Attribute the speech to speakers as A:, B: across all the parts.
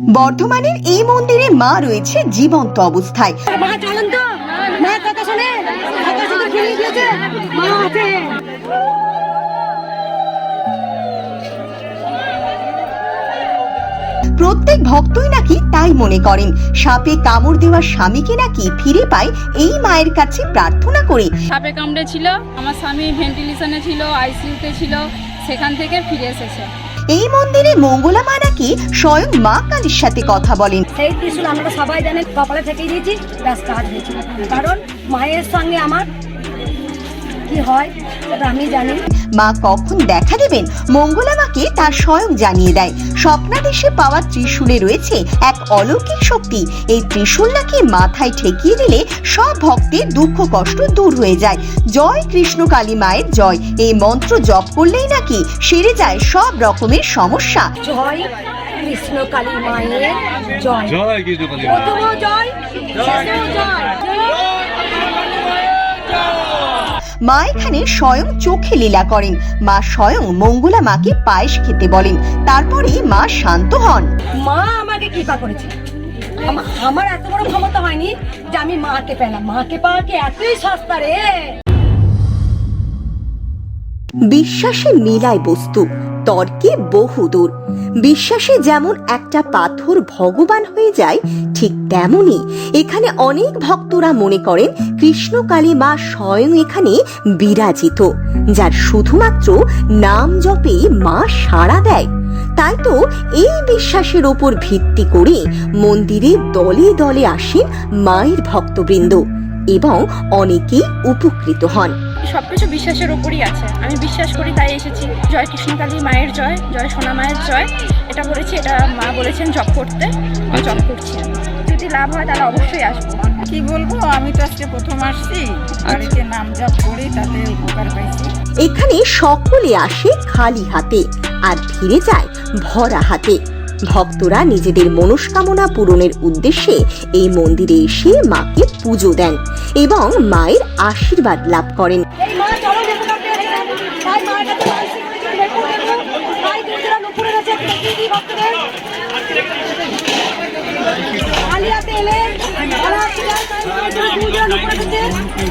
A: বর্ধমানের এই মন্দিরে মা রয়েছে জীবন্ত অবস্থায়।
B: মা চলেন তো। মা কথা শোনে কথা শুধু খেয়ে দিয়েছে। মা আছে।
A: প্রত্যেক ভক্তই নাকি তাই মনে করেন সাপে কামড় দেওয়া স্বামীকে নাকি ফিরে পায় এই মায়ের কাছে প্রার্থনা করে।
C: সাপে কামড়ে ছিল আমার স্বামী ভেন্টিলেশনে ছিল আইসিইউতে ছিল সেখান থেকে ফিরে এসেছে।
A: এই মন্দিরে মঙ্গলা মা নাকি স্বয়ং মা কালীর সাথে কথা বলেন।
B: সেই ত্রিশুল আমরা সবাই জানেন কপালে থেকে দিয়েছি ব্যাস কাজ কারণ মায়ের সঙ্গে আমার কি হয় সেটা আমি জানি।
A: মা কখন দেখা দেবেন? মঙ্গলা মাকে তার স্বয়ং জানিয়ে দেয়। স্বপ্নাদেশে পাওয়া ত্রিশূলে রয়েছে এক অলৌকিক শক্তি। এই ত্রিশূল নাকি মাথায় ঠেকিয়ে দিলে সব ভক্তের দুঃখ কষ্ট দূর হয়ে যায়। জয় কৃষ্ণ কালী মায়ের জয়। এই মন্ত্র জপ করলেই নাকি সেরে যায় সব রকমের সমস্যা।
B: জয় কৃষ্ণ কালী মায়ের জয়।
D: জয় কৃষ্ণ কালী
B: জয় শেষেও জয়।
A: মা এখানে স্বয়ং চোখে লীলা করেন। মা স্বয়ং মঙ্গলা মাকে পায়েস খেতে বলেন। তারপরে মা শান্ত হন।
B: মা আমাকে কৃপা করেছে। আমার এত বড় ক্ষমতা হয়নি যে আমি মাকে পেলাম। মাকে পাওয়া কি এতই সস্তা রে?
A: বিশ্বাসে মিলায় বস্তু, তর্কে বহুদূর। বিশ্বাসে যেমন একটা পাথর ভগবান হয়ে যায়, ঠিক তেমনি এখানে অনেক ভক্তরা মনে করেন কৃষ্ণকালী মা স্বয়ং এখানে বিরাজিত, যার শুধুমাত্র নাম জপে মা সাড়া দেয়। তাই তো এই বিশ্বাসের ওপর ভিত্তি করে মন্দিরে দলে দলে আসেন মায়ের ভক্তবৃন্দ এবং অনেকেই উপকৃত হন।
C: সবকিছু বিশ্বাসের উপরই আছে। আমি বিশ্বাস করি তাই এসেছি। জয় কৃষ্ণকালী মায়ের জয় জয় সোনা মায়ের জয়। এটা বলেছি এটা মা বলেছেন জব করতে জব করছি। যদি লাভ হয় তাহলে অবশ্যই আসব।
E: কি বলব আমি তো আজকে প্রথম আসছি। বাড়িতে নাম জপ করি তাতে উপকার পাইছি।
A: এখানে সকলে আসে খালি হাতে আর ফিরে যায় ভরা হাতে। ভক্তরা নিজেদের মনস্কামনা পূরণের উদ্দেশ্যে এই মন্দিরে এসে মাকে পুজো দেন এবং মায়ের আশীর্বাদ লাভ করেন।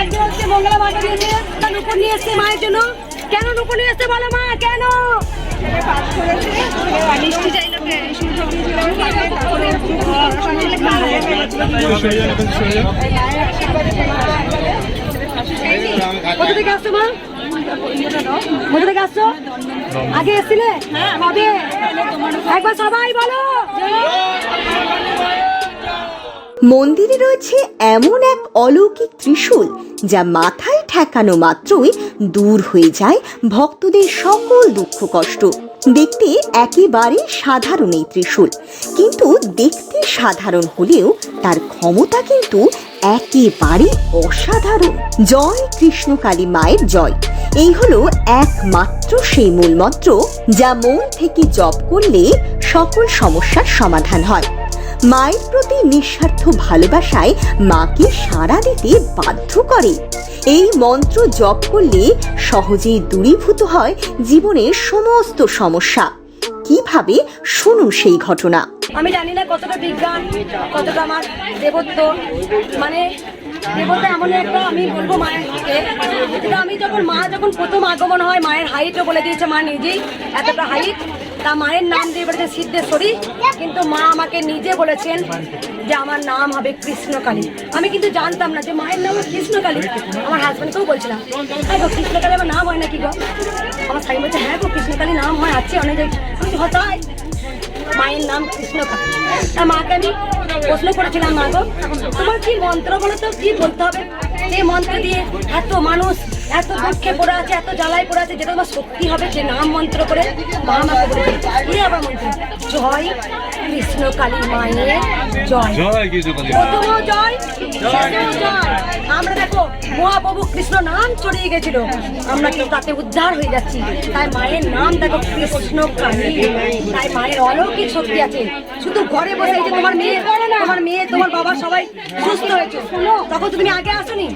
B: একজন হচ্ছে মঙ্গলা মাকে দিয়েছে। নুপুর নিয়ে এসছে মায়ের জন্য। কেন নুপুর নিয়ে এসছে বলো মা কেন? মিষ্টি চাই লোকে আগে এসছিলে কবে একবার সবাই বলো
A: মন্দিরে রয়েছে এমন এক অলৌকিক ত্রিশূল যা মাথায় ঠেকানো মাত্রই দূর হয়ে যায় ভক্তদের সকল দুঃখ কষ্ট। দেখতে একেবারে সাধারণ এই ত্রিশূল। কিন্তু দেখতে সাধারণ হলেও তার ক্ষমতা কিন্তু একেবারে অসাধারণ। জয় কৃষ্ণ কালী মায়ের জয়। এই হলো একমাত্র সেই মূলমন্ত্র যা মন থেকে জপ করলে সকল সমস্যার সমাধান হয়। মায়ের প্রতি নিঃস্বার্থ ভালোবাসায় মাকে সাড়া দিতে বাধ্য করে। এই মন্ত্র জপ করলে সহজেই দূরীভূত হয় জীবনের সমস্ত সমস্যা। কীভাবে? শুনুন সেই ঘটনা।
B: আমি জানি না কতটা বিজ্ঞান, কতটা আমার দেবত্ব। মানে দেবতা এমন একটা আমি বলব মায়ের আমি যখন মা যখন প্রথম আগমন হয়, মায়ের হাইটও বলে দিয়েছে মা নিজেই, এতটা হাইট তা মায়ের নাম দিয়ে বলেছে সিদ্ধেশ্বরী, কিন্তু মা আমাকে নিজে বলেছেন যে আমার নাম হবে কৃষ্ণকালী। আমি কিন্তু জানতাম না যে মায়ের নাম কৃষ্ণকালী। আমার হাজব্যান্ডকেও বলছিলাম হ্যাঁ গো, কৃষ্ণকালী আমার নাম হয় নাকি গো? আমার স্বামী বলছে হ্যাঁ গো, কৃষ্ণকালী নাম হয়, আছে অনেক জায়গায়। হতায় মায়ের নাম কৃষ্ণকালী। তা মাকে আমি প্রশ্ন করেছিলাম, মা গো, তোমার কি মন্ত্র বলো তো, কি বলতে হবে? যে মন্ত্র দিয়ে এত মানুষ এত দুঃখে পড়ে আছে এত জ্বালায় পড়ে আছে যেটা তোমার সত্যি হবে যে নাম মন্ত্র করে মা আমাকে বলে দিয়েছে। কি আবার মন্ত্র। জয় কৃষ্ণ কালী মায়ের জয়। প্রথম জয় জয় আমরা দেখো মহাপ্রভু কৃষ্ণ নাম ছড়িয়ে গেছিল। আমরা কেউ তাতে উদ্ধার হয়ে যাচ্ছি। তাই মায়ের নাম দেখো কৃষ্ণ কালী তাই মায়ের অলৌকিক শক্তি আছে। শুধু ঘরে বসে যে তোমার মেয়ে তোমার মেয়ে তোমার বাবা সবাই সুস্থ হয়েছে। তখন তুমি আগে আসোনি।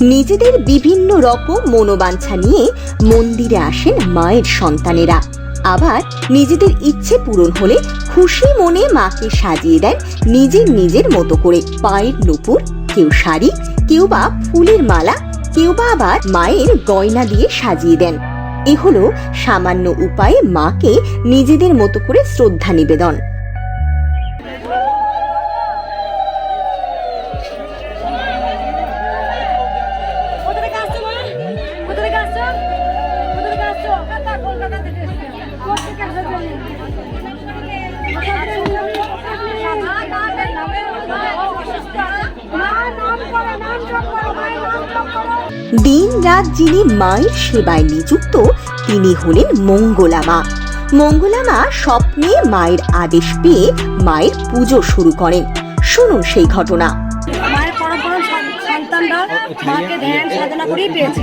A: নিজেদের বিভিন্ন রকম মনোবাঞ্ছা নিয়ে মন্দিরে আসেন মায়ের সন্তানেরা। আবার নিজেদের ইচ্ছে পূরণ হলে খুশি মনে মাকে সাজিয়ে দেন নিজের নিজের মতো করে। পায়ের নুপুর, কেউ শাড়ি, কেউ বা ফুলের মালা, কেউ বা আবার মায়ের গয়না দিয়ে সাজিয়ে দেন। এ হলো সামান্য উপায়ে মাকে নিজেদের মতো করে শ্রদ্ধা নিবেদন। দিন রাত যিনি মায়ের সেবায় নিযুক্ত, তিনি হলেন মঙ্গলা মা। মঙ্গলা মা স্বপ্নে মায়ের আদেশ পেয়ে মায়ের পুজো শুরু করেন। শুনুন সেই ঘটনা।
B: মাকে ধ্যান সাধনা করেই পেয়েছে।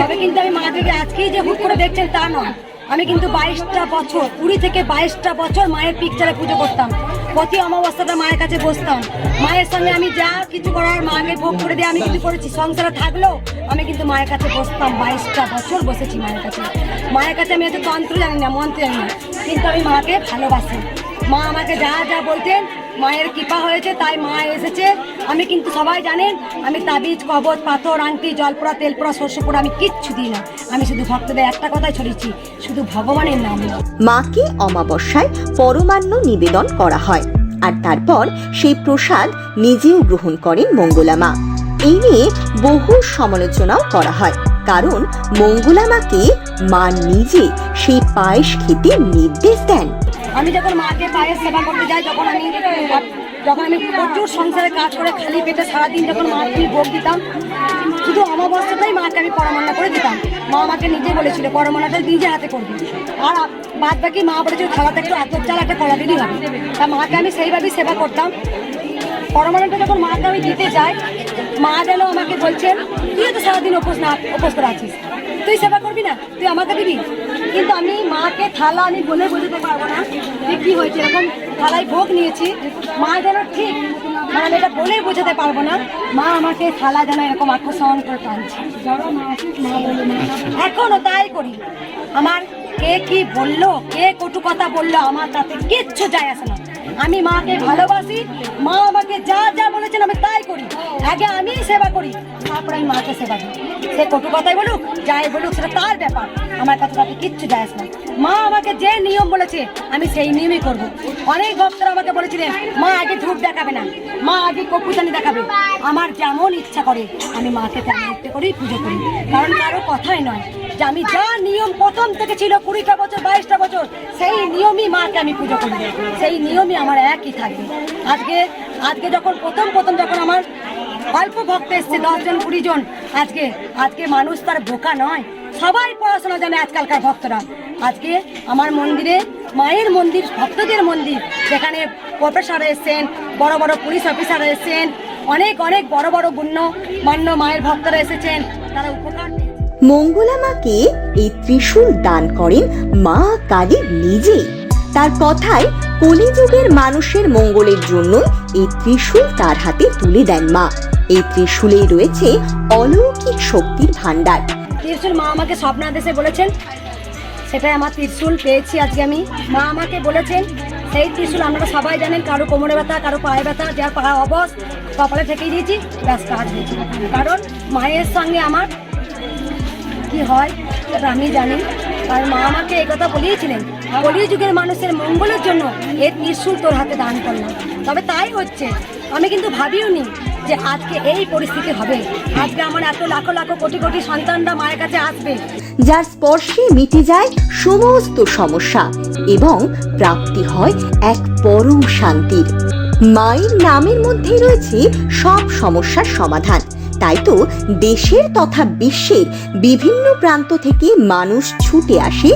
B: তবে কিন্তু আমি মাকে যে আজকেই যে হুট করে দেখছেন তা নয়। আমি কিন্তু বাইশটা বছর, কুড়ি থেকে বাইশটা বছর মায়ের পিকচারে পুজো করতাম। প্রতি অমাবস্যাটা মায়ের কাছে বসতাম। মায়ের সঙ্গে আমি যা কিছু করার মাকে ভোগ করে দিয়ে, আমি কিন্তু করেছি। সংসারে থাকলেও আমি কিন্তু মায়ের কাছে বসতাম, বাইশটা বছর বসেছি মায়ের কাছে। মায়ের কাছে আমি এত তন্ত্র জানি না, মন্ত্র জানি না। কিন্তু আমি মাকে ভালোবাসি। মা আমাকে যা যা বলতেন মায়ের কৃপা হয়েছে, তাই মা এসেছে। আমি কিন্তু সবাই জানেন, আমি তাবিজ কবচ পাথর, আংটি, জলপোড়া, তেলপোড়া পোড়া আমি কিচ্ছু দিই না। আমি শুধু ভক্তদের একটা কথাই ছড়িয়েছি, শুধু ভগবানের নাম
A: মাকে অমাবস্যায় পরমান্ন নিবেদন করা হয়, আর তারপর সেই প্রসাদ নিজেও গ্রহণ করেন মঙ্গলা মা। এই নিয়ে বহু সমালোচনাও করা হয়, কারণ মঙ্গলা মাকে মা নিজে সেই পায়েস খেতে নির্দেশ দেন।
B: আমি যখন মাকে পায়ের সেবা করতে যাই, তখন আমি, যখন আমি প্রচুর সংসারে কাজ করে খালি পেটে সারাদিন যখন মাকে ভোগ দিতাম, শুধু অমাবস্যাটাই মাকে আমি পরমান্না করে দিতাম। মা আমাকে নিজে বলেছিল, পরমান্নাটা নিজে হাতে করবি। আর বাদ বাকি মা বলেছিল খাওয়াতে একটু আতর চাল একটা কলা দিলেই হবে। তা মাকে আমি সেইভাবেই সেবা করতাম। পরমাণুটা যখন মাকে আমি দিতে যাই, মা যেন আমাকে বলছেন তুই তো সারাদিন উপোস না উপোস করে আছিস। তুই সেবা করবি না? তুই আমাকে দিবি? কিন্তু আমি মাকে থালা আমি বলে বোঝাতে পারব না যে কি হয়েছে। এরকম থালায় ভোগ নিয়েছি। মা যেন ঠিক মানে আমি এটা বলেই বোঝাতে পারব না। মা আমাকে থালা যেন এরকম আকর্ষণ করে টানছে। মা বলে মা এখনও তাই করি। আমার কে কি বলল, কে কটু কথা বলল, আমার তাতে কিচ্ছু যায় আসে না। আমি মাকে ভালোবাসি, মা আমাকে যা যা বলেছেন আমি তাই করি। আগে আমি সেবা করি, তারপরে আমি মাকে সেবা করি। সে কটু কথাই বলুক, যাই বলুক, সেটা তার ব্যাপার। আমার তাতে কিচ্ছু যায় না। মা আমাকে যে নিয়ম বলেছে, আমি সেই নিয়মই করব। অনেক ভক্তরা আমাকে বলেছিলেন, মা আগে ধূপ দেখাবে না, মা আগে কপুতানি দেখাবে। আমার যেমন ইচ্ছা করে, আমি মাকে তেমন ইচ্ছে করেই পুজো করি। কারণ কারও কথাই নয়। যে আমি যা নিয়ম প্রথম থেকে ছিল কুড়িটা বছর, বাইশটা বছর, সেই নিয়মই মাকে আমি পুজো করি। সেই নিয়মই আমার একই থাকবে। আজকে আজকে যখন প্রথম প্রথম যখন আমার অল্প ভক্ত এসছে, দশজন কুড়ি জন আজকে আজকে মানুষ তার বোকা নয়। সবাই পড়াশোনা জানে আজকালকার ভক্তরা। আজকে আমার মন্দিরে, মায়ের মন্দির, ভক্তদের মন্দির, যেখানে প্রফেসর এসছেন, বড় বড় পুলিশ অফিসার এসছেন, অনেক অনেক বড় বড় গুণ্য মান্য মায়ের ভক্তরা এসেছেন, তারা উপকার।
A: মঙ্গলা মাকে এই ত্রিশূল দান করেন মা কালী নিজেই। তার কথায় কলিযুগের মানুষের মঙ্গলের জন্য এই ত্রিশূল তার হাতে তুলে দেন মা। এই ত্রিশূলেই রয়েছে অলৌকিক শক্তির ভান্ডার
B: ত্রিশুল মা আমাকে স্বপ্নাদেশে বলেছেন, সেটাই আমার ত্রিশুল পেয়েছি আজকে আমি। মা আমাকে বলেছেন, সেই ত্রিশুল আপনারা সবাই জানেন, কারও কোমরে ব্যথা, কারও পায়ে ব্যথা, যার পা অবস কপালে ঠেকিয়ে দিয়েছি, ব্যাস কাজ হয়েছে। কারণ মায়ের সঙ্গে আমার কি হয় সেটা আমি জানি। আর মা আমাকে এই কথা বলিয়েছিলেন। কলির যুগের মানুষের মঙ্গলের জন্য এর ত্রিশুল তোর হাতে দান করলাম। তবে তাই হচ্ছে, আমি কিন্তু ভাবিও নি যে আজকে এই পরিস্থিতি হবে। আজকে আমার এত লাখো লাখো কোটি কোটি সন্তানরা মায়ের কাছে আসবে।
A: যার স্পর্শে মিটে যায় সমস্ত সমস্যা এবং প্রাপ্তি হয় এক পরম শান্তির। মায়ের নামের মধ্যে রয়েছে সব সমস্যার সমাধান। তাই তো দেশের তথা বিশ্বের বিভিন্ন প্রান্ত থেকে মানুষ ছুটে আসে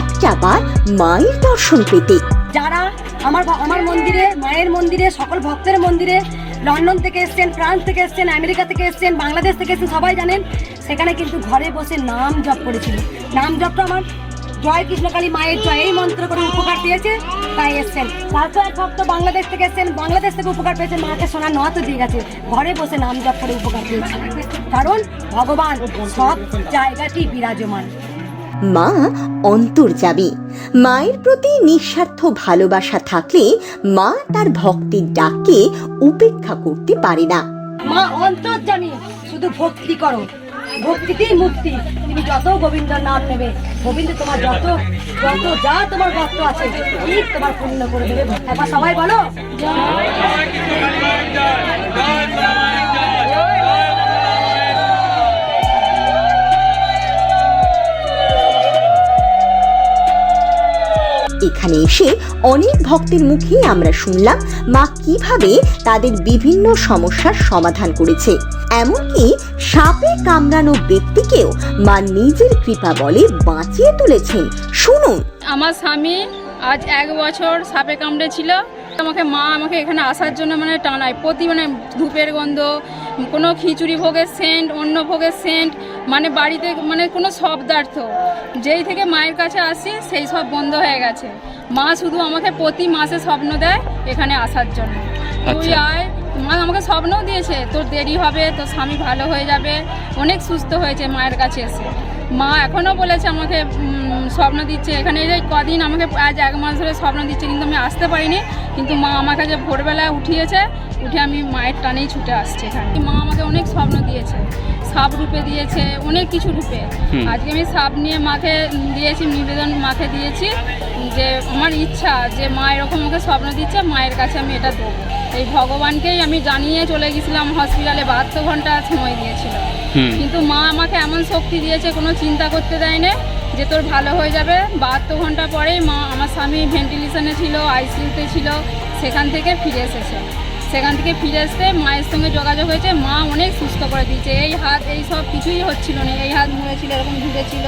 A: একটা বার মায়ের দর্শন পেতে।
B: যারা আমার আমার মন্দিরে, মায়ের মন্দিরে, সকল ভক্তের মন্দিরে, লন্ডন থেকে এসছেন, ফ্রান্স থেকে এসছেন, আমেরিকা থেকে এসছেন, বাংলাদেশ থেকে এসছেন, সবাই জানেন, সেখানে কিন্তু ঘরে বসে নাম জপ করেছিল। নাম জপটা আমার জয় কৃষ্ণকালী মায়ের জয় এই মন্ত্র করে উপকার পেয়েছে তাই এসছেন। তারপর এক ভক্ত বাংলাদেশ থেকে এসছেন বাংলাদেশ থেকে উপকার পেয়েছে মাকে সোনা নত দিয়ে গেছে। ঘরে বসে নাম জপ করে উপকার পেয়েছে। কারণ ভগবান সব জায়গাটি বিরাজমান।
A: মা অন্তর্যামী মায়ের প্রতি নিঃস্বার্থ ভালোবাসা থাকলে মা তার ভক্তির ডাককে উপেক্ষা করতে পারে না।
B: মা অন্তর্জামী শুধু ভক্তি করো। ভক্তিতেই মুক্তি। তুমি যত গোবিন্দ নাম নেবে, গোবিন্দ তোমার যত যত যা তোমার ভক্ত আছে ঠিক তোমার পূর্ণ করে দেবে। একবার সবাই বলো,
A: এখানে এসে অনেক ভক্তের মুখে আমরা শুনলাম মা কীভাবে তাদের বিভিন্ন সমস্যার সমাধান করেছে। এমনকি সাপে কামড়ানো ব্যক্তিকেও মা নিজের কৃপা বলে বাঁচিয়ে তুলেছেন। শুনুন।
C: আমার স্বামী আজ এক বছর সাপে কামড়ে ছিল আমাকে মা আমাকে এখানে আসার জন্য মানে টানায়। প্রতি মানে ধূপের গন্ধ কোনো খিচুড়ি ভোগের সেন্ট অন্য ভোগের সেন্ট মানে বাড়িতে মানে কোনো শব্দার্থ। যেই থেকে মায়ের কাছে আসি সেই সব বন্ধ হয়ে গেছে। মা শুধু আমাকে প্রতি মাসে স্বপ্ন দেয় এখানে আসার জন্য। তুই
D: আচ্ছা।
C: আয় মা আমাকে স্বপ্নও দিয়েছে তোর দেরি হবে তোর স্বামী ভালো হয়ে যাবে। অনেক সুস্থ হয়েছে মায়ের কাছে এসে। মা এখনও বলেছে আমাকে স্বপ্ন দিচ্ছে। এখানে এই যে কদিন আমাকে আজ এক মাস ধরে স্বপ্ন দিচ্ছে কিন্তু আমি আসতে পারিনি। কিন্তু মা আমাকে যে ভোরবেলায় উঠিয়েছে উঠে আমি মায়ের টানেই ছুটে আসছি এখানে। মা আমাকে অনেক স্বপ্ন দিয়েছে। সাপ রূপে দিয়েছে অনেক কিছু রূপে। আজকে আমি সাপ নিয়ে মাকে দিয়েছি নিবেদন মাকে দিয়েছি যে আমার ইচ্ছা যে মা এরকম আমাকে স্বপ্ন দিচ্ছে মায়ের কাছে আমি এটা দেবো। এই ভগবানকেই আমি জানিয়ে চলে গেছিলাম হসপিটালে বাহাত্তর ঘণ্টা সময় দিয়েছিল। কিন্তু মা আমাকে এমন শক্তি দিয়েছে কোনো চিন্তা করতে দেয় না যে তোর ভালো হয়ে যাবে। বাহাত্তর ঘণ্টা পরেই মা আমার স্বামী ভেন্টিলেশনে ছিল আইসিইউতে ছিল সেখান থেকে ফিরে এসেছে। সেখান থেকে ফিরে আসতে মায়ের সঙ্গে যোগাযোগ হয়েছে মা অনেক সুস্থ করে দিয়েছে। এই হাত এই সব কিছুই হচ্ছিল না। এই হাত মুড়েছিল এরকম ঝুড়েছিল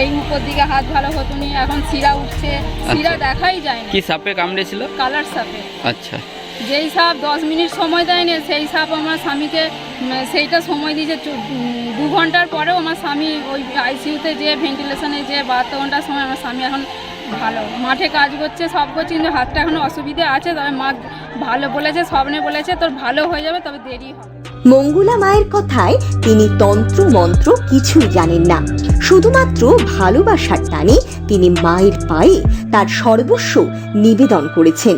C: এই উপর দিকে হাত ভালো হতো নি এখন শিরা উঠছে শিরা দেখাই যায় না।
D: কি সাপে কামড়েছিল?
C: কালার সাপে।
D: আচ্ছা।
C: যেই সাপ দশ মিনিট সময় দেয়নি, সেই সাপ আমার স্বামীকে সেইটা সময় দিয়েছে দু ঘণ্টার পরেও আমার স্বামী ওই আইসিইউতে যে ভেন্টিলেশনে যে বাহাত্তর ঘণ্টার সময় আমার স্বামী এখন ভালো। মাঠে কাজ করছে, সব করছে, কিন্তু হাতটা এখন অসুবিধে আছে, তবে মা ভালো বলেছে, স্বপ্নে বলেছে, তোর ভালো হয়ে যাবে, তবে দেরি হবে।
A: মঙ্গলা মায়ের কথায় তিনি তন্ত্র মন্ত্র কিছুই জানেন না। শুধুমাত্র ভালোবাসার টানে তিনি মায়ের পায়ে তার সর্বস্ব নিবেদন করেছেন।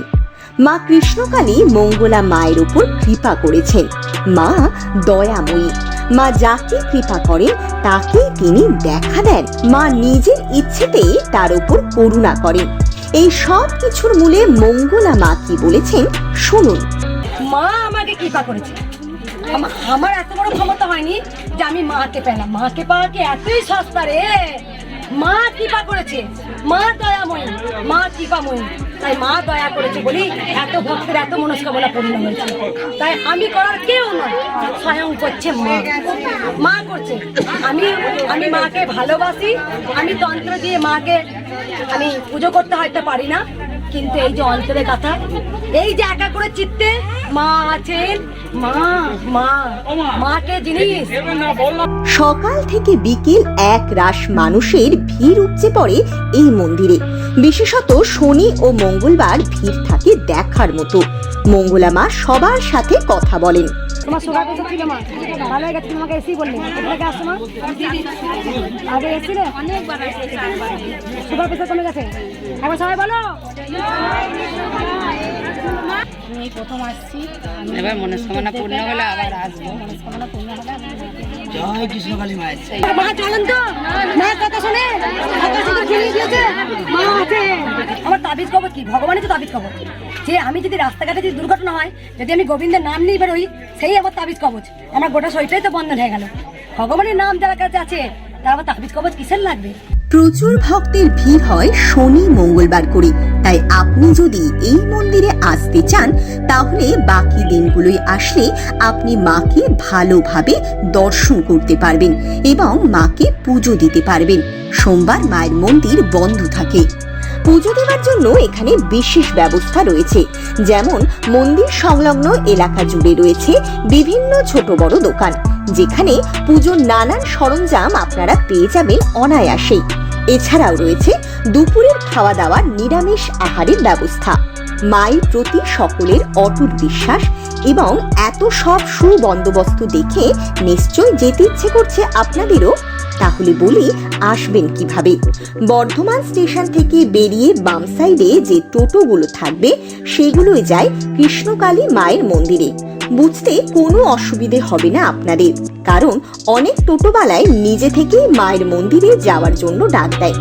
A: মা কৃষ্ণকালী মঙ্গলা মায়ের উপর কৃপা করেছেন। মা দয়াময়ী। মা যাকে কৃপা করেন তাকেই তিনি দেখা দেন। মা নিজের ইচ্ছেতেই তার উপর করুণা করেন। এই সব কিছুর মূলে মঙ্গলা মা কি বলেছেন, শুনুন।
B: মা আমাকে কৃপা করেছে। আমার এত বড় ক্ষমতা হয়নি যে আমি মাকে পেলাম। মাকে পাওয়া কি এতই সস্তা রে? মা কৃপা করেছে। মা দয়াময়ী, মা কৃপাময়ী। তাই মা দয়া করেছে বলি এত ভক্তের এত মনস্কামনা পূর্ণ হয়েছে। তাই আমি করার কেউ নয়, স্বয়ং করছে মা। মা করছে। আমি আমি মাকে ভালোবাসি, আমি তন্ত্র দিয়ে মাকে, আমি পুজো করতে হয়তো পারি না কিন্তু এই যে অন্তরের কথা, এই যে একা করে চিত্তে মা আছেন
A: সকাল থেকে বিকেল এক রাশ মানুষের ভিড় উপচে পড়ে এই মন্দিরে। বিশেষত শনি ও মঙ্গলবার ভিড় থাকে দেখার মতো। মঙ্গলা মা সবার সাথে কথা বলেন।
B: তোমার সুগার প্রেশার ছিল মা? ভালো হয়ে গেছে তোমাকে এসি বললে। কোথায় আসছো মা? আগে এসছিলে? সুগার প্রেশার কমে গেছে একবার সবাই বলো।
C: আমি প্রথম আসছি
E: এবার মনস্কামনা পূর্ণ হলে আবার আসব।
B: মা চলেন তো। মায়ের কথা শোনে। মা তাবিজ খবর কি? ভগবানের তো তাবিজ খবর যে আমি যদি রাস্তাঘাটে যদি দুর্ঘটনা হয়, যদি আমি গোবিন্দের নাম নিয়ে বেরোই, সেই আমার তাবিজ কবচ। আমার গোটা শরীরটাই তো বন্ধ হয়ে গেল। ভগবানের নাম যারা কাছে আছে, তার আমার তাবিজ কবচ কিসের লাগবে?
A: প্রচুর ভক্তের ভিড় হয় শনি, মঙ্গলবার করে। তাই আপনি যদি এই মন্দিরে আসতে চান, তাহলে বাকি দিনগুলোই আসলে আপনি মাকে ভালোভাবে দর্শন করতে পারবেন এবং মাকে পুজো দিতে পারবেন। সোমবার মায়ের মন্দির বন্ধ থাকে। পুজো দেওয়ার জন্য এখানে বিশেষ ব্যবস্থা রয়েছে। যেমন মন্দির সংলগ্ন এলাকা জুড়ে রয়েছে বিভিন্ন ছোট বড় দোকান, যেখানে পুজোর নানান সরঞ্জাম আপনারা পেয়ে যাবেন অনায়াসেই। এছাড়াও রয়েছে দুপুরের খাওয়া দাওয়ার নিরামিষ আহারের ব্যবস্থা। মায়ের প্রতি সকলের অটুট বিশ্বাস এবং এত সব সুবন্দোবস্ত দেখে নিশ্চয় যেতে ইচ্ছে করছে আপনাদেরও। তাহলে বলি আসবেন কীভাবে? বর্ধমান স্টেশন থেকে বেরিয়ে বাম সাইডে যে টোটোগুলো থাকবে, সেগুলোই যায় কৃষ্ণকালী মায়ের মন্দিরে। বুঝতে কোনো অসুবিধে হবে না আপনাদের, কারণ অনেক টোটোবালায় নিজে থেকেই মায়ের মন্দিরে যাওয়ার জন্য ডাক দেয়।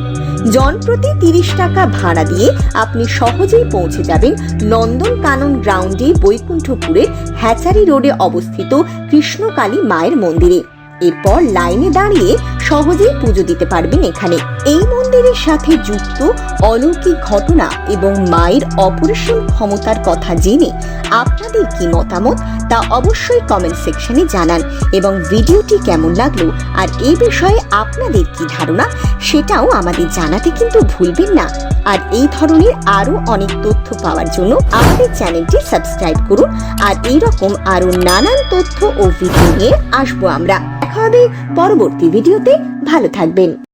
A: জনপ্রতি তিরিশ টাকা ভাড়া দিয়ে আপনি সহজেই পৌঁছে যাবেন নন্দন কানন গ্রাউন্ডে বৈকুণ্ঠপুরের হ্যাচারি রোডে অবস্থিত কৃষ্ণকালী মায়ের মন্দিরে। এরপর লাইনে দাঁড়িয়ে সহজেই পুজো দিতে পারবেন এখানে। এই মন্দিরের সাথে যুক্ত অলৌকিক ঘটনা এবং মায়ের অপরিসীম ক্ষমতার কথা জেনে আপনাদের কি মতামত? তা অবশ্যই কমেন্ট সেকশনে জানান এবং ভিডিওটি কেমন লাগল আর এই বিষয়ে আপনাদের কি ধারণা সেটাও আমাদের জানাতে কিন্তু ভুলবেন না। আর এই ধরনের আরও অনেক তথ্য পাওয়ার জন্য আমাদের চ্যানেলটি সাবস্ক্রাইব করুন আর এই রকম আরও নানান তথ্য ও ভিডিও নিয়ে আসব আমরা। দেখা হবে পরবর্তী ভিডিওতে। ভালো থাকবেন।